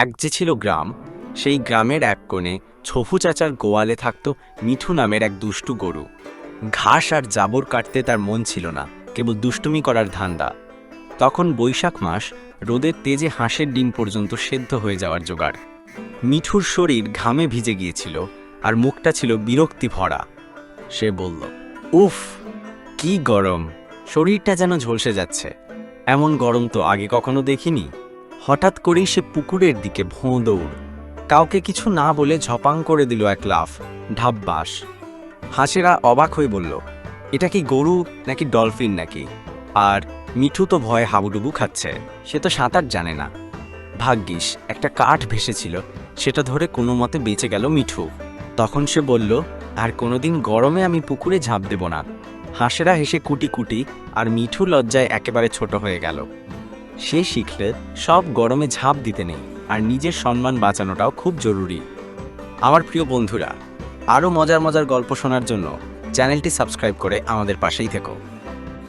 এক যে ছিল গ্রাম, সেই গ্রামের এক কোণে ছফু চাচার গোয়ালে থাকত মিঠু নামের এক দুষ্টু গরু। ঘাস আর জাবর কাটতে তার মন ছিল না, কেবল দুষ্টুমি করার ধান্দা। তখন বৈশাখ মাস, রোদের তেজে হাঁসের ডিম পর্যন্ত সেদ্ধ হয়ে যাওয়ার জোগাড়। মিঠুর শরীর ঘামে ভিজে গিয়েছিল আর মুখটা ছিল বিরক্তি ভরা। সে বলল, উফ, কি গরম! শরীরটা যেন ঝলসে যাচ্ছে। এমন গরম তো আগে কখনো দেখিনি। হঠাৎ করেই সে পুকুরের দিকে ভোঁ দৌড়। কাউকে কিছু না বলে ঝপাং করে দিল এক লাফ, ঢাববাস। হাঁসেরা অবাক হয়ে বলল, এটা কি গরু নাকি ডলফিন নাকি? আর মিঠু তো ভয়ে হাবুডুবু খাচ্ছে, সে তো সাঁতার জানে না। ভাগ্যিস, একটা কাঠ ভেসেছিল, সেটা ধরে কোনো মতে বেঁচে গেল মিঠু। তখন সে বলল, আর কোনোদিন গরমে আমি পুকুরে ঝাঁপ দেব না। হাঁসেরা হেসে কুটি কুটি আর মিঠু লজ্জায় একেবারে ছোট হয়ে গেল। সে শিখলে সব গরমে ঝাঁপ দিতে নেই, আর নিজের সম্মান বাঁচানোটাও খুব জরুরি। আমার প্রিয় বন্ধুরা, আরও মজার মজার গল্প শোনার জন্য চ্যানেলটি সাবস্ক্রাইব করে আমাদের পাশেই থেকো।